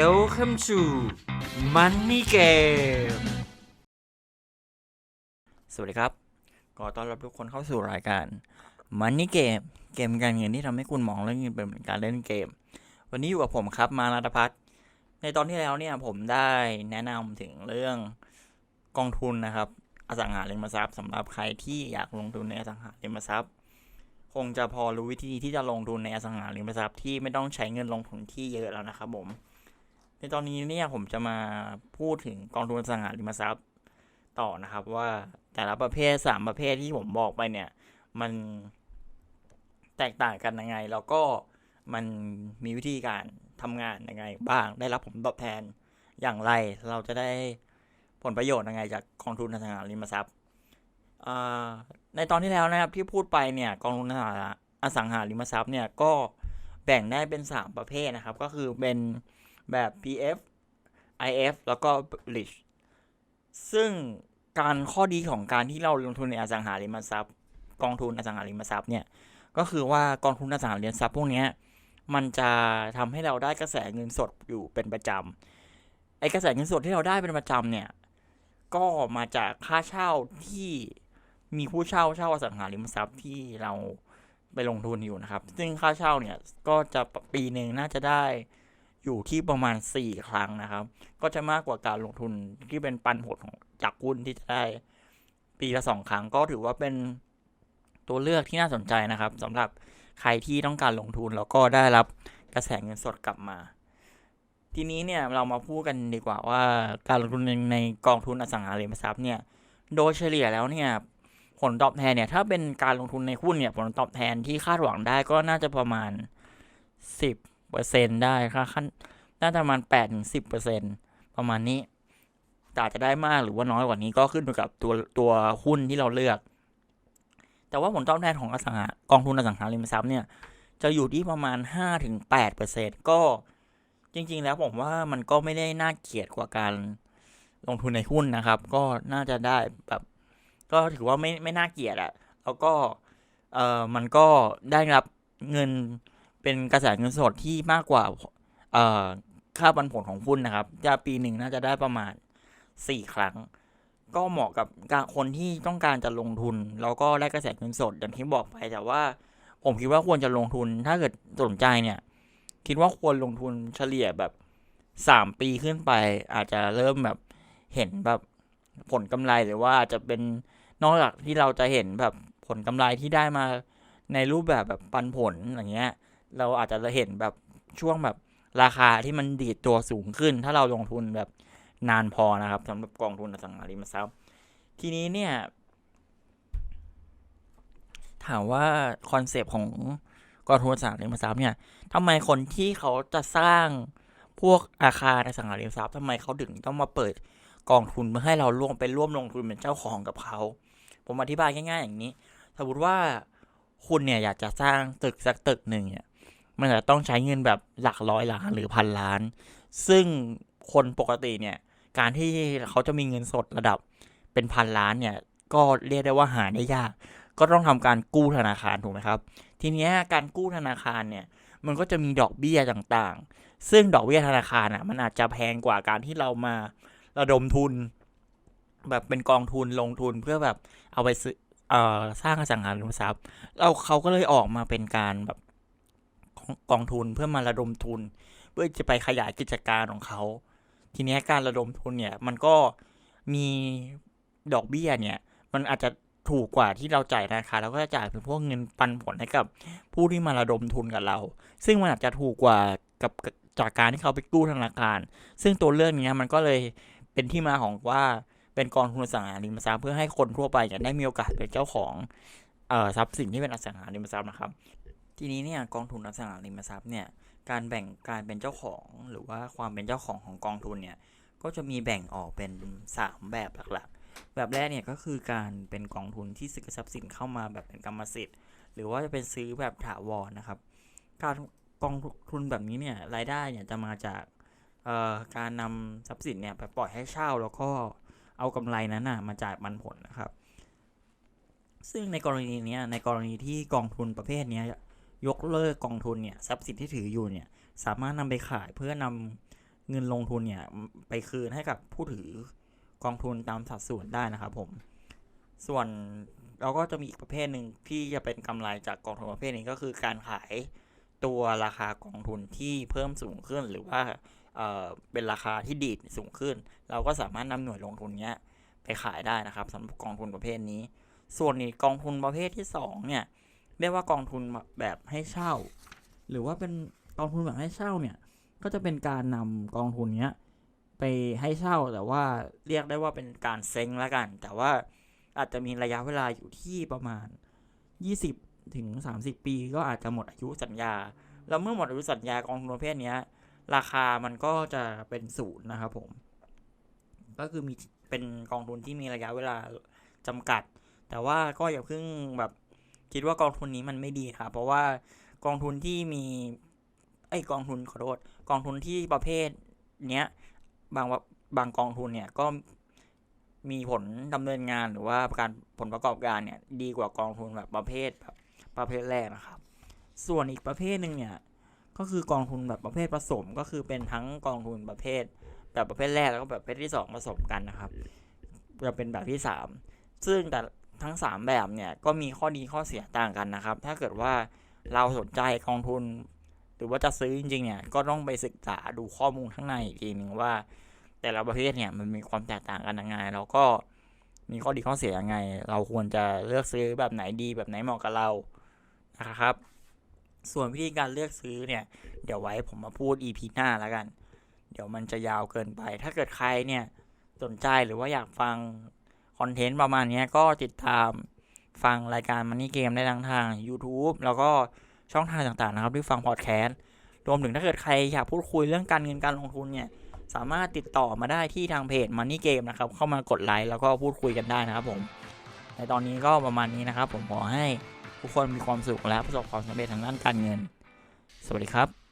Welcome to Money Game สวัสดีครับขอต้อนรับทุกคนเข้าสู่รายการ Money Game เกมการเงินที่ทำให้คุณมองเรื่องเงินเป็นเหมือนการเล่นเกม วันนี้อยู่กับผมครับ มานาตพัฒน์ในตอนที่แล้วเนี่ยผมได้แนะนำถึงเรื่องกองทุนนะครับ อสังหาริมทรัพย์สำหรับใครที่อยากลงทุนในอสังหาริมทรัพย์ คงจะพอรู้วิธีที่จะลงทุนในอสังหาริมทรัพย์ที่ไม่ต้องใช้เงินลงทุนที่เยอะแล้วนะครับผม ในตอนนี้เนี่ยผมจะมาพูดถึงกองทุนอสังหาริมทรัพย์ต่อนะครับ ว่าแต่ละประเภทสามประเภทที่ผมบอกไปเนี่ย มันแตกต่างกันยังไง แล้วก็มันมีวิธีการทำงานยังไง บ้างได้รับผลตอบแทนอย่างไร เราจะได้ผลประโยชน์ยังไง จากกองทุนอสังหาริมทรัพย์ในตอนที่แล้วนะครับที่พูดไปเนี่ยกองทุนอสังหาอสังหาริมทรัพย์เนี่ยก็แบ่งได้เป็น 3 ประเภทนะครับ ก็คือเป็น แบบ PF IF แล้วก็ Bridge ซึ่งการข้อดีของการที่เราลงทุนในอสังหาริมทรัพย์ กองทุนอสังหาริมทรัพย์เนี่ยก็คือว่ากองทุนอสังหาริมทรัพย์พวกนี้มันจะทำให้เราได้กระแสเงินสดอยู่เป็นประจำไอ้กระแสเงินสดที่เราได้เป็นประจำเนี่ยก็มาจากค่าเช่าที่มีผู้เช่าเช่าอสังหาริมทรัพย์ที่เราไปลงทุนอยู่นะครับ ซึ่งค่าเช่าเนี่ยก็จะปีหนึ่งน่าจะได้ อยู่ที่ประมาณ 4 ครั้งนะครับ ก็จะมากกว่าการลงทุนที่เป็นปันผลของจากหุ้นที่จะได้ ปีละสองครั้ง ก็ถือว่าเป็นตัวเลือกที่น่าสนใจนะครับสำหรับใครที่ต้องการลงทุนแล้วก็ได้รับกระแสเงินสดกลับมา ทีนี้เนี่ยเรามาพูดกันดีกว่าว่าการลงทุนในในกองทุนอสังหาริมทรัพย์เนี่ยโดยเฉลี่ยแล้วเนี่ยผลตอบแทนเนี่ยถ้าเป็นการลงทุนในหุ้นเนี่ยผลตอบแทนที่คาดหวังได้ก็น่าจะประมาณ 10 เปอร์เซ็นได้ค่ะขั้นน่าจะประมาณ8ถึง10เปอร์เซ็นตประมาณนี้แต่อาจจะได้มากหรือว่าน้อยกว่านี้ก็ขึ้นอยู่กับตัวตัวหุ้นที่เราเลือก แต่ว่าผลตอบแทนของอสังหากองทุนอสังหาริมทรัพย์เนี่ย จะอยู่ที่ประมาณ5ถึง8เปอร์เซ็นก็จริง ๆ แล้วผมว่ามันก็ไม่ได้น่าเกลียดกว่าการลงทุนในหุ้นนะครับ ก็น่าจะได้แบบก็ถือว่าไม่ไม่น่าเกลียดอะแล้วก็เออมันก็ได้รับเงิน เป็นกระแสเงินสดที่มากกว่าเอ่อค่าปันผลของหุ้นนะครับ จะปีหนึ่งน่าจะได้ประมาณ 4 ครั้ง ก็เหมาะกับคนที่ต้องการจะลงทุน แล้วก็ได้กระแสเงินสดอย่างที่บอกไปแต่ว่า ผมคิดว่าควรจะลงทุน ถ้าเกิดสนใจเนี่ย คิดว่าควรลงทุนเฉลี่ยแบบ 3 ปีขึ้นไป อาจจะเริ่มแบบเห็นแบบผลกำไรหรือว่าอาจจะเป็นนอกจากที่เราจะเห็นแบบผลกำไรที่ได้มาในรูปแบบแบบปันผลอย่างเงี้ย เราอาจจะเห็นแบบช่วงแบบราคาที่มันดีดตัวสูงขึ้น ถ้าเราลงทุนแบบนานพอนะครับสำหรับกองทุนอสังหาริมทรัพย์ ทีนี้เนี่ย ถามว่าคอนเซปต์ของกองทุนอสังหาริมทรัพย์เนี่ยทำไมคนที่เขาจะสร้างพวกอาคารอสังหาริมทรัพย์ทำไมเขาถึงต้องมาเปิดกองทุนเพื่อให้เราร่วมไปร่วมลงทุนเป็นเจ้าของกับเขาผมอธิบายง่ายๆอย่างนี้ สมมติว่าคุณเนี่ยอยากจะสร้างตึกสักตึกหนึ่งเนี่ย มันจะต้องใช้เงินแบบหลักร้อยล้านหรือพันล้าน ซึ่งคนปกติเนี่ย การที่เขาจะมีเงินสดระดับเป็นพันล้านเนี่ย ก็เรียกได้ว่าหาได้ยาก ก็ต้องทำการกู้ธนาคารถูกไหมครับ ทีเนี้ยการกู้ธนาคารเนี่ย มันก็จะมีดอกเบี้ยต่างๆ ซึ่งดอกเบี้ยธนาคารอะ มันอาจจะแพงกว่าการที่เรามาระดมทุน แบบเป็นกองทุนลงทุนเพื่อแบบเอาไปซื้ออสร้างอสังหาริมทรัพย์เราเขาก็เลยออกมาเป็นการแบบ กองทุนเพื่อมาระดมทุน เพื่อจะไปขยายกิจการของเขา ทีนี้การระดมทุนเนี่ยมันก็มีดอกเบี้ยเนี่ย มันอาจจะถูกกว่าที่เราจ่ายนาคารแล้วก็จะจ่ายเป็นพวกเงินปันผลให้กับ ผู้ที่มาระดมทุนกับเรา ซึ่งมันอาจจะถูกกว่ากับจากการที่เขาไปกู้ธนาคาร ซึ่งตัวเรื่องนี้มันก็เลยเป็นที่มาของว่าเป็นกองทุนอสังหาริมทรัพย์เพื่อให้คนทั่วไปเนี่ยได้มีโอกาสเป็นเจ้าของออทรัพย์สินที่เป็นอสังหาริมทรัพย์นะครับ ทีนี้เนี่ยกองทุนอสังหาริมทรัพย์เนี่ยการแบ่งการเป็นเจ้าของหรือว่าความเป็นเจ้าของของกองทุนเนี่ยก็จะมีแบ่งออกเป็น 3 แบบหลักๆ แบบแรกเนี่ยก็คือการเป็นกองทุนที่ซื้อทรัพย์สินเข้ามาแบบเป็นกรรมสิทธิ์ หรือว่าจะเป็นซื้อแบบถาวรนะครับ การกองทุนแบบนี้เนี่ยรายได้เนี่ยจะมาจากการนำทรัพย์สินเนี่ยไปปล่อยให้เช่าแล้วก็เอากำไรนั้นนะมาจ่ายปันผลนะครับ ซึ่งในกรณีนี้ในกรณีที่กองทุนประเภทนี้ ยกเลิกกองทุนเนี่ยทรัพย์สินที่ถืออยู่เนี่ยสามารถนำไปขายเพื่อนเงินลงทุนเนี่ยไปคืนให้กับผู้ถือกองทุนตามสัดส่วนได้นะครับผม ส่วนเราก็จะมีอีกประเภทหนึ่งที่จะเป็นกำไรจากกองทุนประเภทนี้ก็คือการขายตัวราคากองทุนที่เพิ่มสูงขึ้นหรือว่าเออเป็นราคาที่ดีดสูงขึ้น เราก็สามารถนำหน่วยลงทุนเนี้ยไปขายได้นะครับสำหรับกองทุนประเภทนี้ ส่วนอีกกองทุนประเภทที่สองเนี่ย เรียกว่ากองทุนแบบให้เช่า หรือว่าเป็นกองทุนแบบให้เช่าเนี่ย ก็จะเป็นการนำกองทุนเนี้ยไปให้เช่าแต่ว่าเรียกได้ว่าเป็นการเซ็งล้วกัน แต่ว่าอาจจะมีระยะเวลาอยู่ที่ประมาณ 20 ถึง 30 ปี ก็อาจจะหมดอายุสัญญา แล้วเมื่อหมดอายุสัญญากองทุนประเภทนี้ราคามันก็จะเป็นศูนย์นะครับผม ก็คือมีเป็นกองทุนที่มีระยะเวลาจำกัด แต่ว่าก็อย่าเพิ่งแบบ คิดว่ากองทุนนี้มันไม่ดีครับ เพราะว่ากองทุนที่มีไอ้กองทุนขอโทษกองทุนที่ประเภทเนี้ยบางวบางกองทุนเนี่ยก็มีผลดำเนินงานหรือว่าการผลประกอบการเนี่ยดีกว่ากองทุนแบบประเภทแบบประเภทแรกนะครับ ส่วนอีกประเภทหนึ่งเนี่ยก็คือกองทุนแบบประเภทผสมก็คือเป็นทั้งกองทุนประเภท แบบประเภทแรกแล้วก็แบบประเภทที่สองผสมกันนะครับจะเป็นแบบที่สามซึ่งแต่ ทั้งสามแบบเนี่ยก็มีข้อดีข้อเสียต่างกันนะครับ ถ้าเกิดว่าเราสนใจกองทุน หรือว่าจะซื้อจริงๆเนี่ยก็ต้องไปศึกษาดูข้อมูลข้างในอีกทีหนึ่งว่า แต่ละประเภทเนี่ยมันมีความแตกต่างกันยังไงแล้วก็มีข้อดีข้อเสียยังไง เราควรจะเลือกซื้อแบบไหนดีแบบไหนเหมาะกับเรานะครับ ส่วนวิธีการเลือกซื้อเนี่ย เดี๋ยวไว้ผมมาพูด EP หน้าแล้วกัน เดี๋ยวมันจะยาวเกินไป ถ้าเกิดใครเนี่ยสนใจหรือว่าอยากฟัง คอนเทนต์ประมาณนี้ก็ติดตามฟังรายการมันนี่เกมได้ทั้งทาง YouTube แล้วก็ช่องทางต่างๆนะครับที่ฟังพอดแคสต์รวมถึงถ้าเกิดใครอยากพูดคุยเรื่องการเงินการลงทุนเนี่ย สามารถติดต่อมาได้ที่ทางเพจ Money Game นะครับ เข้ามากดไลค์แล้วก็พูดคุยกันได้นะครับผม ในตอนนี้ก็ประมาณนี้นะครับ ผมขอให้ทุกคนมีความสุขและประสบความสำเร็จทางด้านการเงิน สวัสดีครับ